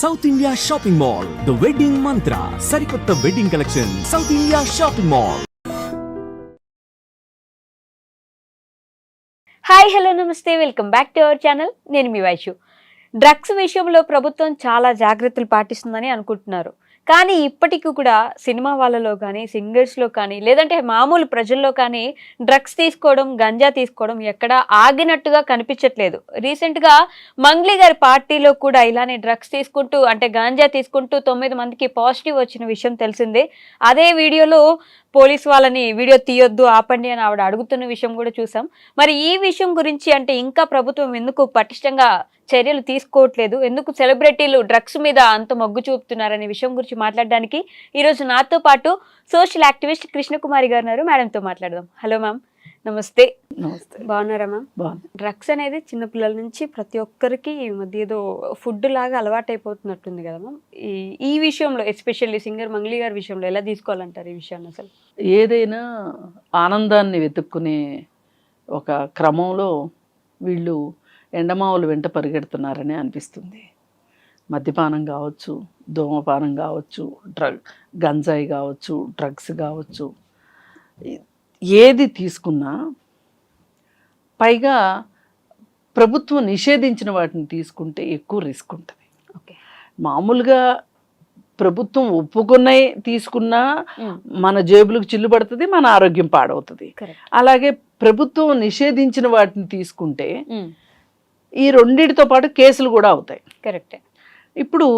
South India shopping mall the wedding Mantra సరికొత్త wedding collection South India shopping mall hi hello నమస్తే welcome back to our channel నేను మీ Vaishu drugs విషయంలో ప్రభుత్వం చాలా జాగ్రత్తలు పాటిస్తుందని అనుకుంటున్నారు. కానీ ఇప్పటికీ కూడా సినిమా వాళ్ళలో కానీ సింగర్స్లో కానీ లేదంటే మామూలు ప్రజల్లో కానీ డ్రగ్స్ తీసుకోవడం గంజా తీసుకోవడం ఎక్కడా ఆగినట్టుగా కనిపించట్లేదు. రీసెంట్గా మంగ్లీ గారి పార్టీలో కూడా ఇలానే డ్రగ్స్ తీసుకుంటూ అంటే గాంజా తీసుకుంటూ తొమ్మిది మందికి పాజిటివ్ వచ్చిన విషయం తెలిసిందే. అదే వీడియోలో పోలీస్ వాళ్ళని వీడియో తీయొద్దు ఆపండి అని ఆవిడ అడుగుతున్న విషయం కూడా చూసాం. మరి ఈ విషయం గురించి అంటే ఇంకా ప్రభుత్వం ఎందుకు పటిష్టంగా చర్యలు తీసుకోవట్లేదు? ఎందుకు సెలబ్రిటీలు డ్రగ్స్ మీద అంత మొగ్గు చూపుతున్నారనే విషయం గురించి మాట్లాడడానికి ఈరోజు నాతో పాటు సోషల్ యాక్టివిస్ట్ కృష్ణకుమారి గారు ఉన్నారు. మేడంతో మాట్లాడదాం. Hello ma'am. నమస్తే. నమస్తే. బాగున్నారా మ్యామ్? బాగుంది డ్రగ్స్ అనేది చిన్నపిల్లల నుంచి ప్రతి ఒక్కరికి ఈ మధ్య ఏదో ఫుడ్ లాగా అలవాటు అయిపోతున్నట్టుంది కదా మ్యామ్. ఈ ఈ విషయంలో ఎస్పెషల్లీ సింగర్ మంగ్లీ గారి విషయంలో ఎలా తీసుకోవాలంటారు ఈ విషయాన్ని అసలు? ఏదైనా ఆనందాన్ని వెతుక్కునే ఒక క్రమంలో వీళ్ళు ఎండమావులు వెంట పరిగెడుతున్నారని అనిపిస్తుంది. మద్యపానం కావచ్చు ధూమపానం కావచ్చు డ్రగ్ గంజాయి కావచ్చు డ్రగ్స్ కావచ్చు. ఏది తీసుకున్నా పైగా ప్రభుత్వం నిషేధించిన వాటిని తీసుకుంటే ఎక్కువ రిస్క్ ఉంటుంది. మామూలుగా ప్రభుత్వం ఒప్పుకున్నవి తీసుకున్నా మన జేబులకు చిల్లు పడుతుంది మన ఆరోగ్యం పాడవుతుంది. అలాగే ప్రభుత్వం నిషేధించిన వాటిని తీసుకుంటే ఈ రెండిటితో పాటు కేసులు కూడా అవుతాయి. కరెక్టే. ఇప్పుడు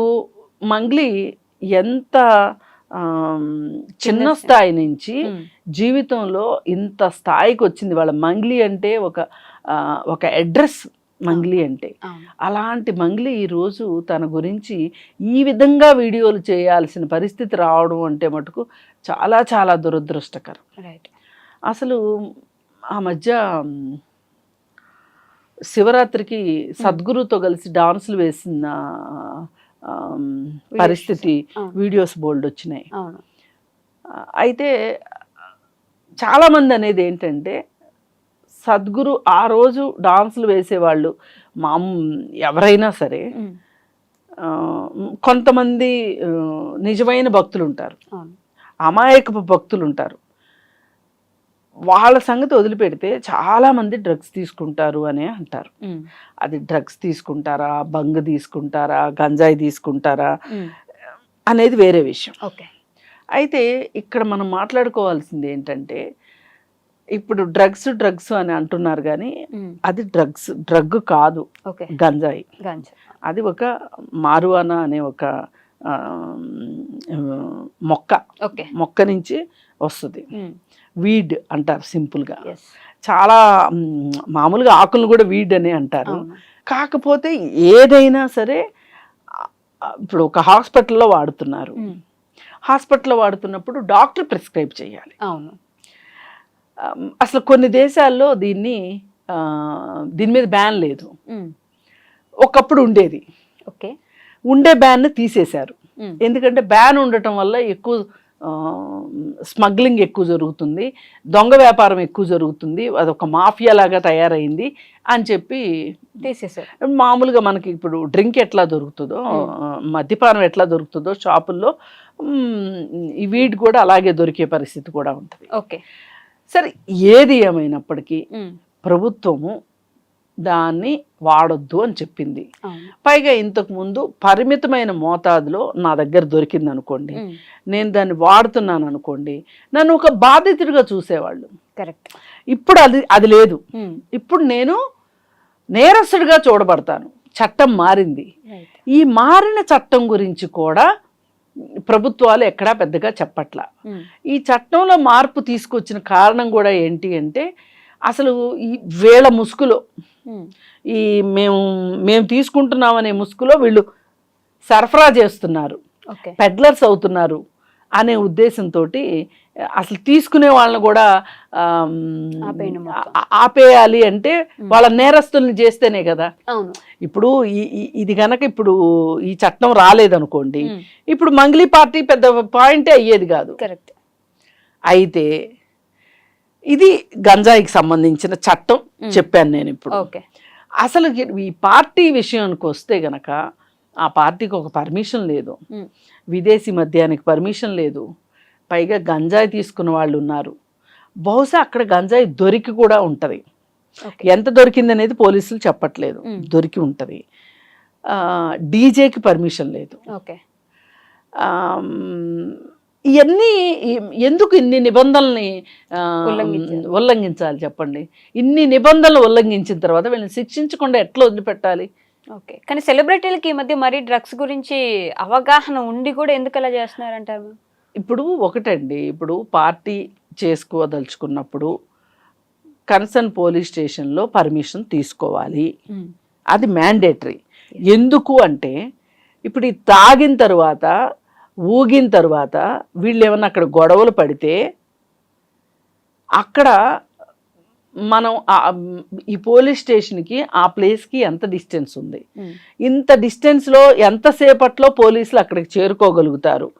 మంగ్లీ ఎంత చిన్న స్థాయి. నుంచి జీవితంలో ఇంత స్థాయికి వచ్చింది. వాళ్ళ మంగ్లీ అంటే ఒక ఒక అడ్రస్ మంగ్లీ అంటే. అలాంటి మంగ్లీ ఈరోజు తన గురించి ఈ విధంగా వీడియోలు చేయాల్సిన పరిస్థితి రావడం అంటే మటుకు చాలా చాలా దురదృష్టకరం. రైట్. అసలు ఆ మధ్య శివరాత్రికి సద్గురుతో కలిసి డాన్సులు వేసిన పరిస్థితి. వీడియోస్ బోల్డ్ వచ్చినాయి. అయితే చాలామంది అనేది ఏంటంటే సద్గురు ఆ రోజు డాన్సులు వేసేవాళ్ళు మా ఎవరైనా సరే కొంతమంది నిజమైన భక్తులు ఉంటారు. అమాయకపు భక్తులు ఉంటారు. వాళ్ళ సంగతి వదిలిపెడితే చాలామంది డ్రగ్స్ తీసుకుంటారు అనే అంటారు. అది డ్రగ్స్ తీసుకుంటారా బంగ్ తీసుకుంటారా గంజాయి తీసుకుంటారా అనేది వేరే విషయం. ఓకే. అయితే ఇక్కడ మనం మాట్లాడుకోవాల్సింది ఏంటంటే ఇప్పుడు డ్రగ్స్ డ్రగ్స్ అని అంటున్నారు కానీ అది డ్రగ్స్ డ్రగ్ కాదు. ఓకే. గంజాయి. గాంజా అది ఒక మారువానా అనే ఒక మొక్క. ఓకే. మొక్క నుంచి వస్తుంది. వీడ్ అంటారు సింపుల్గా. చాలా మామూలుగా ఆకులను కూడా వీడ్ అని అంటారు. కాకపోతే ఏదైనా సరే ఇప్పుడు ఒక హాస్పిటల్లో వాడుతున్నారు. హాస్పిటల్లో వాడుతున్నప్పుడు డాక్టర్ ప్రిస్క్రైబ్ చేయాలి. అవును. అసలు కొన్ని దేశాల్లో దీన్ని దీని మీద బ్యాన్ లేదు. ఒకప్పుడు ఉండేది. ఓకే. ఉండే బ్యాన్ తీసేశారు. ఎందుకంటే బ్యాన్ ఉండటం వల్ల ఎక్కువ స్మగ్లింగ్ ఎక్కువ జరుగుతుంది దొంగ వ్యాపారం ఎక్కువ జరుగుతుంది అదొక మాఫియా లాగా తయారైంది అని చెప్పి తీసేసారు మామూలుగా మనకి ఇప్పుడు డ్రింక్ ఎట్లా దొరుకుతుందో మద్యపానం ఎట్లా దొరుకుతుందో షాపుల్లో వీడ్ కూడా అలాగే దొరికే పరిస్థితి కూడా ఉంటుంది. ఓకే. సరే ఏది ఏమైనప్పటికీ ప్రభుత్వము దాన్ని వాడొద్దు అని చెప్పింది. పైగా ఇంతకు ముందు పరిమితమైన మోతాదులో నా దగ్గర దొరికింది అనుకోండి నేను దాన్ని వాడుతున్నాను అనుకోండి నన్ను ఒక బాధితుడిగా చూసేవాళ్ళు. కరెక్ట్. ఇప్పుడు అది అది లేదు. ఇప్పుడు నేను నేరస్తుడిగా చూడబడతాను. చట్టం మారింది. ఈ మారిన చట్టం గురించి కూడా ప్రభుత్వాలు ఎక్కడా పెద్దగా చెప్పట్లా. ఈ చట్టంలో మార్పు తీసుకొచ్చిన కారణం కూడా ఏంటి అంటే అసలు ఈ వేళ ముసుగులో ఈ మేము మేము తీసుకుంటున్నామనే ముసుగులో వీళ్ళు సరఫరా చేస్తున్నారు. పెడ్లర్స్ అవుతున్నారు అనే ఉద్దేశంతో అసలు తీసుకునే వాళ్ళని కూడా ఆపేయాలి అంటే వాళ్ళ నేరస్తుల్ని చేస్తేనే కదా. ఇప్పుడు ఇది గనక ఇప్పుడు ఈ చట్టం రాలేదనుకోండి ఇప్పుడు మంగ్లీ పార్టీ పెద్ద పాయింటే అయ్యేది కాదు. కరెక్ట్. అయితే ఇది గంజాయికి సంబంధించిన చట్టం చెప్పాను నేను ఇప్పుడు. ఓకే. అసలు ఈ పార్టీ విషయానికి వస్తే గనక ఆ పార్టీకి ఒక పర్మిషన్ లేదు. విదేశీ మద్యానికి పర్మిషన్ లేదు. పైగా గంజాయి తీసుకున్న వాళ్ళు ఉన్నారు. బహుశా అక్కడ గంజాయి దొరికి కూడా ఉంటుంది. ఎంత దొరికింది అనేది పోలీసులు చెప్పట్లేదు. దొరికి ఉంటుంది. డీజేకి పర్మిషన్ లేదు. ఓకే. ఇవన్నీ ఎందుకు ఇన్ని నిబంధనల్ని. ఉల్లంఘించాలి చెప్పండి. ఇన్ని నిబంధనలు ఉల్లంఘించిన తర్వాత వీళ్ళని శిక్షించకుండా ఎట్లా వదిలిపెట్టాలి? ఓకే. కానీ సెలబ్రిటీలకి ఈ మధ్య మరీ డ్రగ్స్ గురించి అవగాహన ఉండి కూడా ఎందుకు అలా చేస్తున్నారంటారు? ఇప్పుడు ఒకటండి. ఇప్పుడు పార్టీ చేసుకోదలుచుకున్నప్పుడు కన్సర్న్ పోలీస్ స్టేషన్లో పర్మిషన్ తీసుకోవాలి. అది మ్యాండేటరీ. ఎందుకు అంటే ఇప్పుడు ఈ తాగిన తర్వాత ఊగిన తర్వాత వీళ్ళు ఏమన్నా అక్కడ గొడవలు పడితే అక్కడ మనం ఈ పోలీస్ స్టేషన్కి ఆ ప్లేస్కి ఎంత డిస్టెన్స్ ఉంది. ఇంత డిస్టెన్స్లో ఎంతసేపట్లో పోలీసులు అక్కడికి చేరుకోగలుగుతారు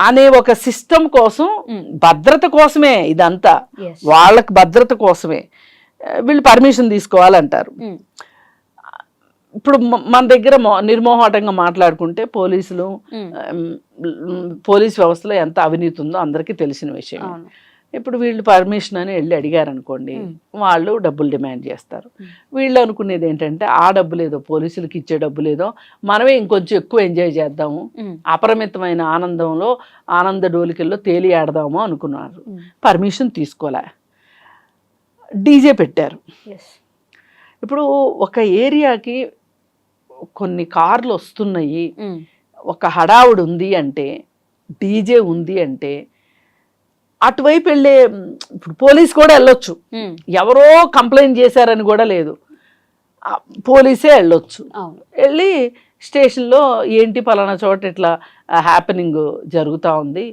అనే ఒక సిస్టమ్ కోసం. భద్రత కోసమే ఇదంతా. వాళ్ళకి భద్రత కోసమే వీళ్ళు పర్మిషన్ తీసుకోవాలంటారు. ఇప్పుడు మన దగ్గర నిర్మోహాటంగా మాట్లాడుకుంటే పోలీసులు పోలీస్ వ్యవస్థలో ఎంత అవినీతి ఉందో అందరికీ తెలిసిన విషయం ఇప్పుడు వీళ్ళు పర్మిషన్ అని వెళ్ళి అడిగారు అనుకోండి. వాళ్ళు డబ్బులు డిమాండ్ చేస్తారు. వీళ్ళు అనుకునేది ఏంటంటే ఆ డబ్బు లేదో పోలీసులకి ఇచ్చే డబ్బు లేదో మనమే ఇంకొంచెం ఎక్కువ ఎంజాయ్ చేద్దాము. అపరిమితమైన ఆనందంలో ఆనంద డోలికల్లో తేలి ఆడదాము అనుకున్నారు. పర్మిషన్ తీసుకోలే డీజే పెట్టారు. ఇప్పుడు ఒక ఏరియాకి కొన్ని కార్లు వస్తున్నాయి. ఒక హడావుడు ఉంది అంటే డీజే ఉంది అంటే అటువైపు వెళ్ళే ఇప్పుడు పోలీస్ కూడా వెళ్ళొచ్చు. ఎవరో కంప్లైంట్ చేశారని కూడా లేదు. పోలీసే వెళ్ళొచ్చు. వెళ్ళి స్టేషన్లో ఏంటి పలానా చోట ఇట్లా హ్యాపెనింగ్ జరుగుతూ ఉంది.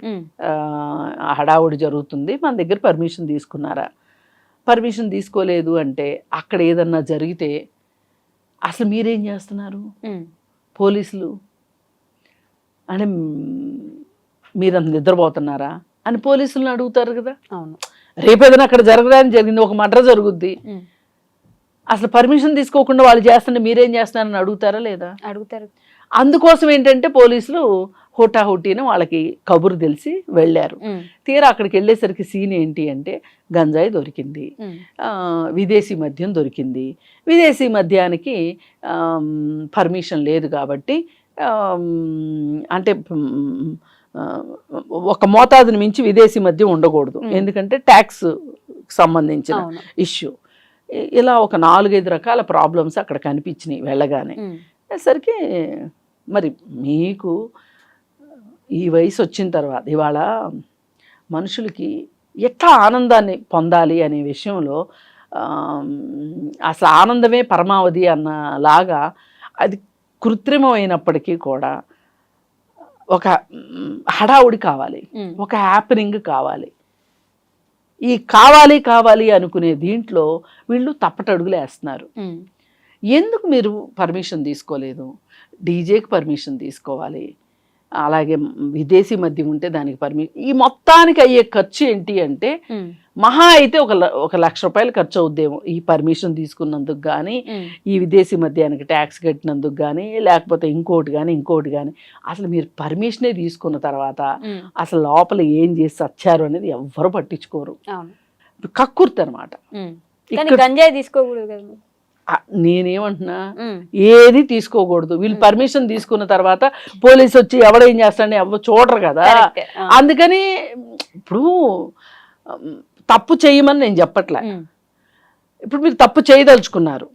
హడావుడి జరుగుతుంది. మన దగ్గర పర్మిషన్ తీసుకున్నారా? పర్మిషన్ తీసుకోలేదు అంటే అక్కడ ఏదన్నా జరిగితే అసలు మీరేం చేస్తున్నారు. పోలీసులు అంటే మ్, మీరంత నిద్రపోతున్నారా? అని పోలీసులను అడుగుతారు కదా. అవును. రేపు ఏదైనా అక్కడ జరగడానికి జరిగింది ఒక మర్డర్ జరుగుద్ది. అసలు పర్మిషన్ తీసుకోకుండా వాళ్ళు చేస్తుంటే మీరేం చేస్తున్నారని అడుగుతారా లేదా? అడుగుతారు. అందుకోసం ఏంటంటే పోలీసులు హుటాహుటీని వాళ్ళకి కబురు తెలిసి వెళ్ళారు. తీరా అక్కడికి వెళ్ళేసరికి సీన్ ఏంటి అంటే గంజాయి దొరికింది. విదేశీ మద్యం దొరికింది. విదేశీ మద్యానికి పర్మిషన్ లేదు కాబట్టి అంటే ఒక మోతాదుని మించి విదేశీ మద్యం ఉండకూడదు. ఎందుకంటే ట్యాక్స్ సంబంధించిన ఇష్యూ. ఇలా ఒక నాలుగైదు రకాల ప్రాబ్లమ్స్ అక్కడ కనిపించినాయి వెళ్ళగానే. సరికి మరి మీకు ఈ వయసు వచ్చిన తర్వాత ఇవాళ మనుషులకి ఎట్లా ఆనందాన్ని పొందాలి అనే విషయంలో అసలు ఆనందమే పరమావధి అన్నలాగా అది కృత్రిమమైనప్పటికీ కూడా ఒక హడావుడి కావాలి. ఒక హ్యాపెనింగ్ కావాలి. ఈ కావాలి కావాలి అనుకునే దీంట్లో వీళ్ళు తప్పటడుగులు వేస్తున్నారు. ఎందుకు మీరు పర్మిషన్ తీసుకోలేదు? డీజేకి పర్మిషన్ తీసుకోవాలి. అలాగే విదేశీ మద్యం ఉంటే దానికి పర్మిషన్ ఈ మొత్తానికి అయ్యే ఖర్చు ఏంటి అంటే. మహా అయితే ఒక ఒక లక్ష రూపాయలు ఖర్చు అవుద్దేమో ఈ పర్మిషన్ తీసుకున్నందుకు కానీ. ఈ విదేశీ మద్యానికి ట్యాక్స్ కట్టినందుకు కానీ లేకపోతే ఇంకోటి కానీ ఇంకోటి కానీ అసలు మీరు పర్మిషనే తీసుకున్న తర్వాత. అసలు లోపల ఏం చేసి వచ్చారు అనేది ఎవ్వరు పట్టించుకోరు అవును కక్కుర్తి అనమాట గంజాయి తీసుకోకూడదు కదా నేనేమంటున్నా. ఏది తీసుకోకూడదు వీళ్ళు పర్మిషన్ తీసుకున్న తర్వాత పోలీసు వచ్చి ఎవడేం చేస్తాడని ఎవరు చూడరు కదా. అందుకని ఇప్పుడు తప్పు చేయమని నేను చెప్పట్లే. ఇప్పుడు మీరు తప్పు చేయదలుచుకున్నారు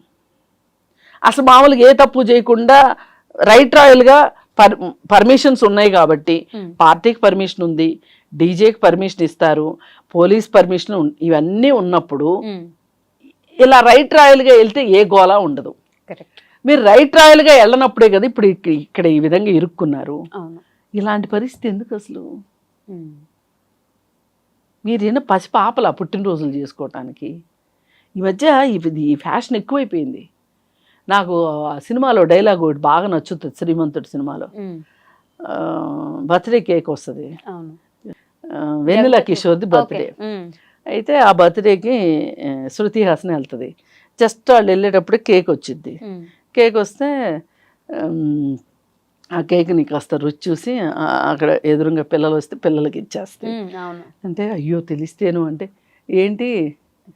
అసలు మామూలుగా ఏ తప్పు చేయకుండా రైట్ రాయల్గా పర్ పర్మిషన్స్ ఉన్నాయి కాబట్టి. పార్టీకి పర్మిషన్ ఉంది డీజేకి పర్మిషన్ ఇస్తారు పోలీస్ పర్మిషన్ ఇవన్నీ ఉన్నప్పుడు. ఇలా రైట్ రాయల్గా వెళ్తే ఏ గోలా ఉండదు. మీరు రైట్ రాయల్గా వెళ్ళనప్పుడే కదా ఇప్పుడు ఇక్క- ఇక్కడ ఈ విధంగా ఇరుక్కున్నారు. ఇలాంటి పరిస్థితి ఎందుకు అసలు? ఉమ్. మీరేనా పసి పాపల పుట్టినరోజులు చేసుకోవటానికి. ఈ మధ్య ఇది ఈ ఫ్యాషన్ ఎక్కువైపోయింది. నాకు ఆ సినిమాలో డైలాగ్ ఒకటి బాగా నచ్చుతుంది శ్రీమంతుడి సినిమాలో. బర్త్డే కేక్ వస్తుంది. వెన్నెల. కిషోర్ది బర్త్డే. అయితే ఆ బర్త్డేకి శృతి హాసన్ వెళ్తుంది. జస్ట్ వాళ్ళు వెళ్ళేటప్పుడు కేక్ వచ్చింది. కేక్ వస్తే ఆ కేక్ని కాస్త రుచి చూసి అక్కడ ఎదురుగా పిల్లలు వస్తే పిల్లలకి ఇచ్చేస్తే. ఉమ్, అవును. అంటే అయ్యో తెలిస్తేను అంటే ఏంటి?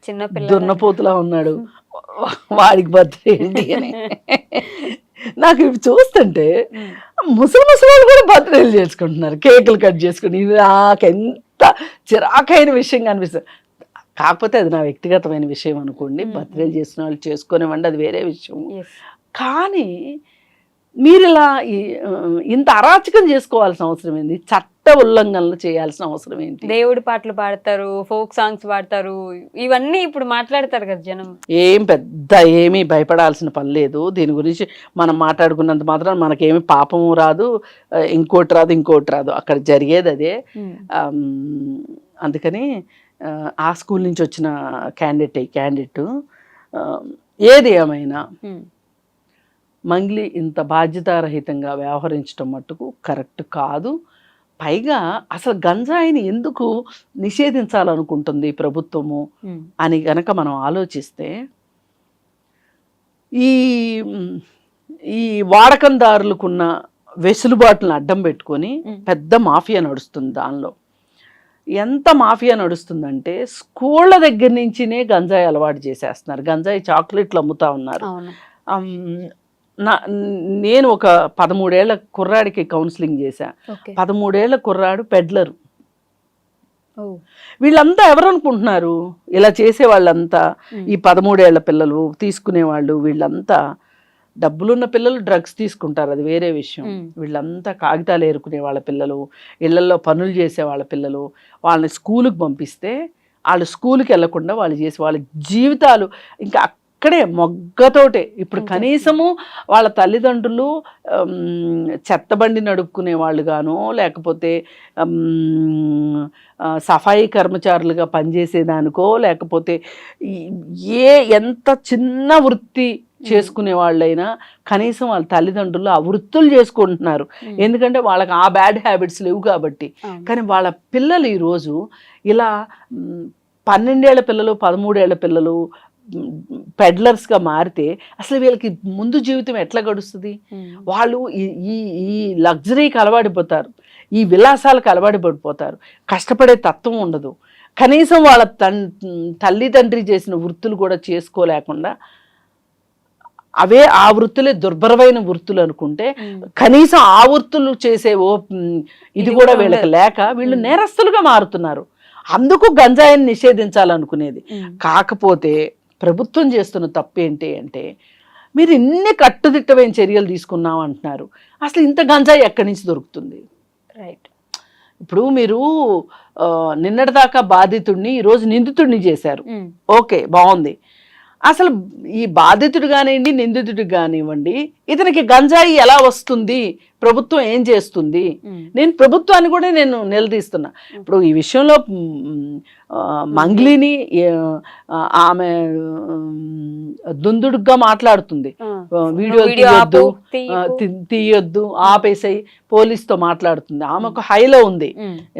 చిన్న దున్నపోతులా ఉన్నాడు. వాడికి బర్త్డే ఏంటి అని. నాకు ఇవి చూస్తుంటే ముసలి ముసలి వాళ్ళు కూడా బర్త్డేలు చేసుకుంటున్నారు. కేకులు కట్ చేసుకుని ఇది నాకు ఎంత చిరాకైన విషయంగా అనిపిస్తుంది. కాకపోతే అది నా వ్యక్తిగతమైన విషయం అనుకోండి. బర్త్డేలు చేసిన వాళ్ళు చేసుకునేవ్వండి అది వేరే విషయం. కానీ మీరు ఇలా ఇంత అరాచకం చేసుకోవాల్సిన అవసరం ఏంటి చట్ట ఉల్లంఘనలు చేయాల్సిన అవసరం ఏంటి? దేవుడి పాటలు పాడతారు ఫోక్ సాంగ్స్ పాడతారు ఇవన్నీ ఇప్పుడు మాట్లాడతారు కదా జనం. ఏం పెద్ద ఏమీ భయపడాల్సిన పని లేదు. దీని గురించి మనం మాట్లాడుకున్నంత మాత్రం మనకేమి పాపము రాదు ఇంకోటి రాదు ఇంకోటి రాదు. అక్కడ జరిగేది అదే. అందుకని ఆ, స్కూల్ నుంచి వచ్చిన క్యాండిడేట్ క్యాండిడేట్ ఏది ఏమైనా ఉమ్, మంగ్లీ ఇంత బాధ్యతారహితంగా వ్యవహరించడం మట్టుకు కరెక్ట్ కాదు. పైగా అసలు గంజాయిని ఎందుకు నిషేధించాలనుకుంటుంది ప్రభుత్వము ఉమ్, అని గనక మనం ఆలోచిస్తే ఈ ఈ వాడకందారులకున్న వెసులుబాటులను అడ్డం పెట్టుకొని మ్. పెద్ద మాఫియా నడుస్తుంది దానిలో. ఎంత మాఫియా నడుస్తుందంటే స్కూళ్ళ దగ్గర నుంచినే గంజాయి అలవాటు చేసేస్తున్నారు. గంజాయి చాక్లెట్లు అమ్ముతా ఉన్నారు. నా నేను ఒక పదమూడేళ్ళ కుర్రాడికి కౌన్సిలింగ్ చేశా. పదమూడేళ్ళ కుర్రాడు పెడ్లరు. వీళ్ళంతా ఎవరు అనుకుంటున్నారు ఇలా చేసే వాళ్ళంతా ఈ పదమూడేళ్ళ పిల్లలు తీసుకునే వాళ్ళు వీళ్ళంతా డబ్బులున్న పిల్లలు డ్రగ్స్ తీసుకుంటారు. అది వేరే విషయం. వీళ్ళంతా కాగితాలు ఏరుకునే వాళ్ళ పిల్లలు ఇళ్ళల్లో పనులు చేసే వాళ్ళ పిల్లలు వాళ్ళని స్కూలుకి పంపిస్తే వాళ్ళు స్కూల్కి వెళ్ళకుండా వాళ్ళు చేసి వాళ్ళ జీవితాలు. ఇంకా అక్కడే మొగ్గతోటే. ఇప్పుడు. కనీసము వాళ్ళ తల్లిదండ్రులు చెత్తబండి నడుపుకునే వాళ్ళు గాను లేకపోతే సఫాయి కర్మచారులుగా పనిచేసేదానికో లేకపోతే ఏ ఎంత చిన్న వృత్తి చేసుకునే వాళ్ళైనా కనీసం వాళ్ళ తల్లిదండ్రులు ఆ వృత్తులు చేసుకుంటున్నారు ఎందుకంటే వాళ్ళకి ఆ బ్యాడ్ హ్యాబిట్స్ లేవు కాబట్టి. కానీ వాళ్ళ పిల్లలు ఈరోజు ఇలా పన్నెండేళ్ళ పిల్లలు పదమూడేళ్ళ పిల్లలు పెడ్లర్స్గా మారితే అసలు వీళ్ళకి ముందు జీవితం ఎట్లా గడుస్తుంది? ఉమ్, వాళ్ళు ఈ ఈ లగ్జరీకి అలవాడిపోతారు ఈ విలాసాలకు అలవాటు పడిపోతారు. కష్టపడే తత్వం ఉండదు. కనీసం వాళ్ళ తన్ తల్లి తండ్రి చేసిన వృత్తులు కూడా చేసుకోలేకుండా అవే ఆ వృత్తులే దుర్భరమైన వృత్తులు అనుకుంటే ఉమ్, కనీసం ఆ వృత్తులు చేసే ఓ ఇది కూడా వీళ్ళకి. లేక వీళ్ళు ఉమ్. నేరస్తులుగా మారుతున్నారు. అందుకు గంజాయిని నిషేధించాలనుకునేది. కాకపోతే ప్రభుత్వం చేస్తున్న తప్పు ఏంటి అంటే మీరు ఇన్ని కట్టుదిట్టమైన చర్యలు తీసుకున్నాం అంటున్నారు. అసలు ఇంత గంజాయి ఎక్కడి నుంచి దొరుకుతుంది? రైట్ ఇప్పుడు మీరు నిన్నటిదాకా బాధితుడిని ఈరోజు నిందితుడిని చేశారు. ఉమ్, ఓకే బాగుంది. అసలు ఈ బాధితుడు కానివ్వండి నిందితుడు కానివ్వండి ఇతనికి గంజాయి ఎలా వస్తుంది ప్రభుత్వం ఏం చేస్తుంది? నేను ప్రభుత్వాన్ని కూడా నేను నిలదీస్తున్నా. ఇప్పుడు ఈ విషయంలో మంగ్లీని ఆమె దుందుడుగ్గా మాట్లాడుతుంది. వీడియో తీయొద్దు తీయొద్దు ఆపేసాయి పోలీస్తో మాట్లాడుతుంది. ఆమె ఒక హైలో ఉంది.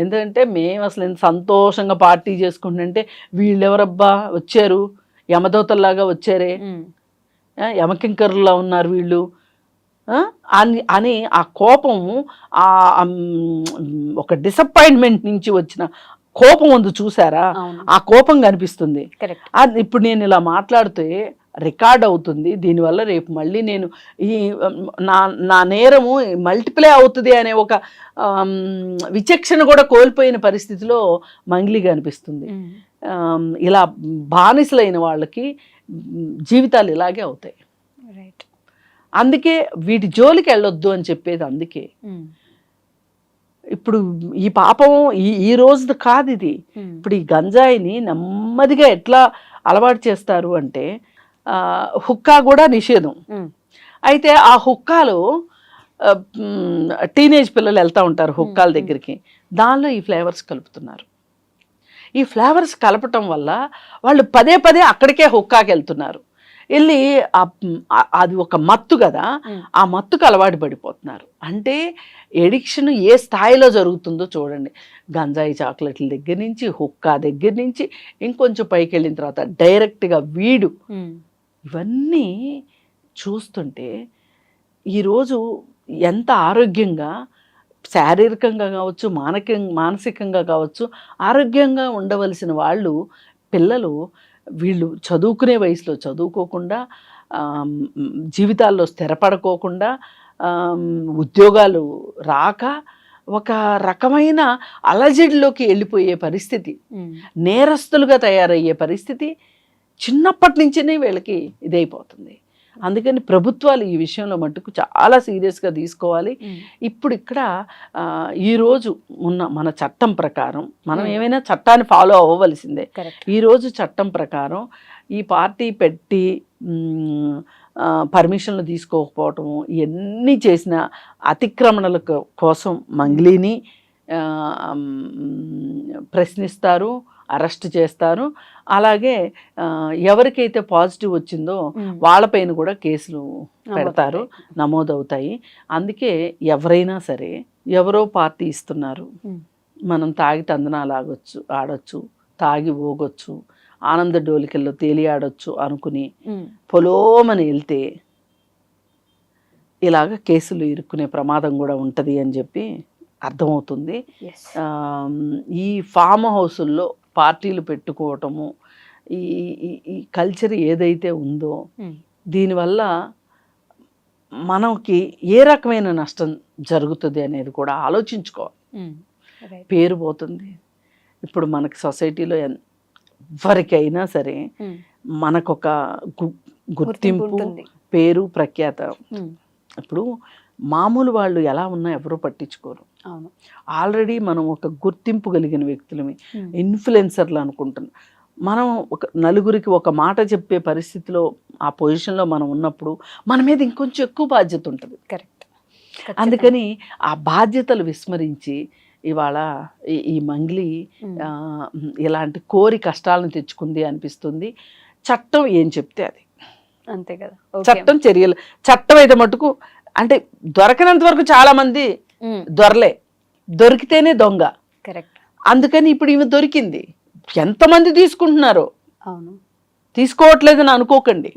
ఎందుకంటే మేము అసలు ఎంత సంతోషంగా పార్టీ చేసుకుంటుంటే వీళ్ళెవరబ్బా వచ్చారు? యమదోతల్లాగా వచ్చారే? యమకింకరులా ఉన్నారు వీళ్ళు. అని అని ఆ కోపము ఆ ఒక డిసప్పాయింట్మెంట్ నుంచి వచ్చిన కోపం ఉంది చూసారా? ఆ కోపం కనిపిస్తుంది. ఇప్పుడు నేను ఇలా మాట్లాడితే రికార్డ్ అవుతుంది. దీనివల్ల రేపు మళ్ళీ నేను ఈ నా నా నేరము మల్టిప్లై అవుతుంది అనే ఒక విచక్షణ కూడా కోల్పోయిన పరిస్థితిలో మంగ్లీ కనిపిస్తుంది. ఆమ్, ఇలా బానిసలైన వాళ్ళకి జీవితాలు ఇలాగే అవుతాయి. రైట్ అందుకే వీటి జోలికి వెళ్ళొద్దు అని చెప్పేది అందుకే. ఇప్పుడు ఈ పాపం ఈ ఈ రోజుది కాదు ఇది. ఇప్పుడు ఈ గంజాయిని నెమ్మదిగా ఎట్లా అలవాటు చేస్తారు అంటే హుక్కా కూడా నిషేధం. అయితే ఆ హుక్కాలో టీనేజ్ పిల్లలు వెళ్తూ ఉంటారు హుక్కాల. దగ్గరికి. దానిలో ఈ ఫ్లేవర్స్ కలుపుతున్నారు. ఈ ఫ్లేవర్స్ కలపటం వల్ల వాళ్ళు పదే పదే అక్కడికే హుక్కాకి వెళ్తున్నారు. వెళ్ళి అది ఒక మత్తు కదా ఆ మత్తుకు అలవాటు పడిపోతున్నారు. అంటే ఎడిక్షన్ ఏ స్థాయిలో జరుగుతుందో చూడండి. గంజాయి చాక్లెట్ల దగ్గర నుంచి హుక్కా దగ్గర నుంచి ఇంకొంచెం పైకి వెళ్ళిన తర్వాత డైరెక్ట్గా వీడు ఇవన్నీ చూస్తుంటే ఈరోజు ఎంత ఆరోగ్యంగా శారీరకంగా కావచ్చు మానక మానసికంగా కావచ్చు ఆరోగ్యంగా ఉండవలసిన వాళ్ళు పిల్లలు వీళ్ళు చదువుకునే వయసులో చదువుకోకుండా జీవితాల్లో స్థిరపడకోకుండా ఉద్యోగాలు రాక ఒక రకమైన అలజడిలోకి వెళ్ళిపోయే పరిస్థితి. నేరస్తులుగా తయారయ్యే పరిస్థితి చిన్నప్పటి నుంచినే వీళ్ళకి ఇదైపోతుంది. అందుకని ప్రభుత్వాలు ఈ విషయంలో మటుకు చాలా సీరియస్గా తీసుకోవాలి. ఇప్పుడు ఇక్కడ ఈరోజు ఉన్న మన చట్టం ప్రకారం మనం. ఏమైనా చట్టాన్ని ఫాలో అవ్వవలసిందే. ఈరోజు చట్టం ప్రకారం ఈ పార్టీ పెట్టి పర్మిషన్లు తీసుకోకపోవటము ఇవన్నీ చేసిన అతిక్రమణల కోసం మంగ్లీని ప్రశ్నిస్తారు. అరెస్ట్ చేస్తారు అలాగే ఎవరికైతే పాజిటివ్ వచ్చిందో. వాళ్ళపైన కూడా కేసులు పెడతారు. నమోదవుతాయి అందుకే ఎవరైనా సరే ఎవరో పార్టీ ఇస్తున్నారు. మనం తాగి తందనాలు ఆగొచ్చు ఆడొచ్చు తాగి ఊగొచ్చు ఆనంద డోలికల్లో తేలి ఆడొచ్చు అనుకుని. పొలోమని వెళ్తే ఇలాగ కేసులు ఇరుక్కునే ప్రమాదం కూడా ఉంటుంది అని చెప్పి అర్థమవుతుంది ఈ ఫామ్ హౌసుల్లో పార్టీలు పెట్టుకోవటము ఈ ఈ- కల్చర్ ఏదైతే ఉందో. దీనివల్ల మనకి ఏ రకమైన నష్టం జరుగుతుంది అనేది కూడా ఆలోచించుకోవాలి. పేరు పోతుంది ఇప్పుడు మనకి సొసైటీలో ఎవరికైనా సరే. మనకొక గుర్తింపు పేరు ప్రఖ్యాత. ఇప్పుడు మామూలు వాళ్ళు ఎలా ఉన్నా ఎవరూ పట్టించుకోరు. అవును. ఆల్రెడీ మనం ఒక గుర్తింపు కలిగిన వ్యక్తులమి. ఇన్ఫ్లుయెన్సర్లు అనుకుంటున్నాం. మనం ఒక నలుగురికి ఒక మాట చెప్పే పరిస్థితిలో ఆ పొజిషన్లో మనం ఉన్నప్పుడు మన మీద ఇంకొంచెం ఎక్కువ బాధ్యత ఉంటుంది. కరెక్ట్. అందుకని ఆ బాధ్యతలు విస్మరించి ఇవాళ ఈ- మంగ్లీ ఇలాంటి కోరి కష్టాలను తెచ్చుకుంది అనిపిస్తుంది. చట్టం ఏం చెప్తే అది. అంతే కదా. చట్టం చర్యలు చట్టం అయితే మటుకు అంటే దొరకనంత వరకు చాలా మంది. దొరలే. దొరికితేనే దొంగ. కరెక్ట్. అందుకని ఇప్పుడు ఈమె దొరికింది. ఎంతమంది తీసుకుంటున్నారో? అవును. తీసుకోవట్లేదని అనుకోకండి.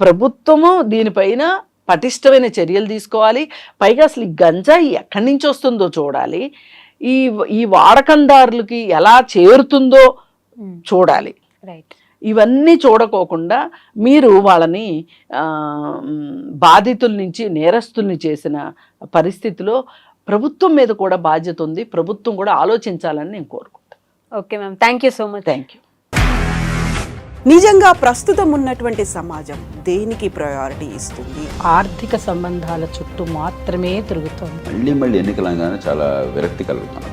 ప్రభుత్వము దీనిపైన పటిష్టమైన చర్యలు తీసుకోవాలి. పైగా అసలు ఈ గంజాయి ఎక్కడి నుంచి వస్తుందో చూడాలి. ఈ ఈ వాడకందారులకి ఎలా చేరుతుందో. చూడాలి. రైట్. ఇవన్నీ చూడకోకుండా మీరు వాళ్ళని బాధితుల నుంచి నేరస్తుల్ని చేసిన పరిస్థితిలో ప్రభుత్వం మీద కూడా బాధ్యత ఉంది. ప్రభుత్వం కూడా ఆలోచించాలని నేను కోరుకుంటాను okay ma'am. Thank you so much. Thank you. నిజంగా ప్రస్తుతం ఉన్నటువంటి సమాజం దేనికి ప్రయారిటీ ఇస్తుంది? ఆర్థిక సంబంధాల చుట్టూ మాత్రమే తిరుగుతోంది. మళ్ళీ మళ్ళీ ఎన్నికలు చాలా విరక్తి కలుగుతాను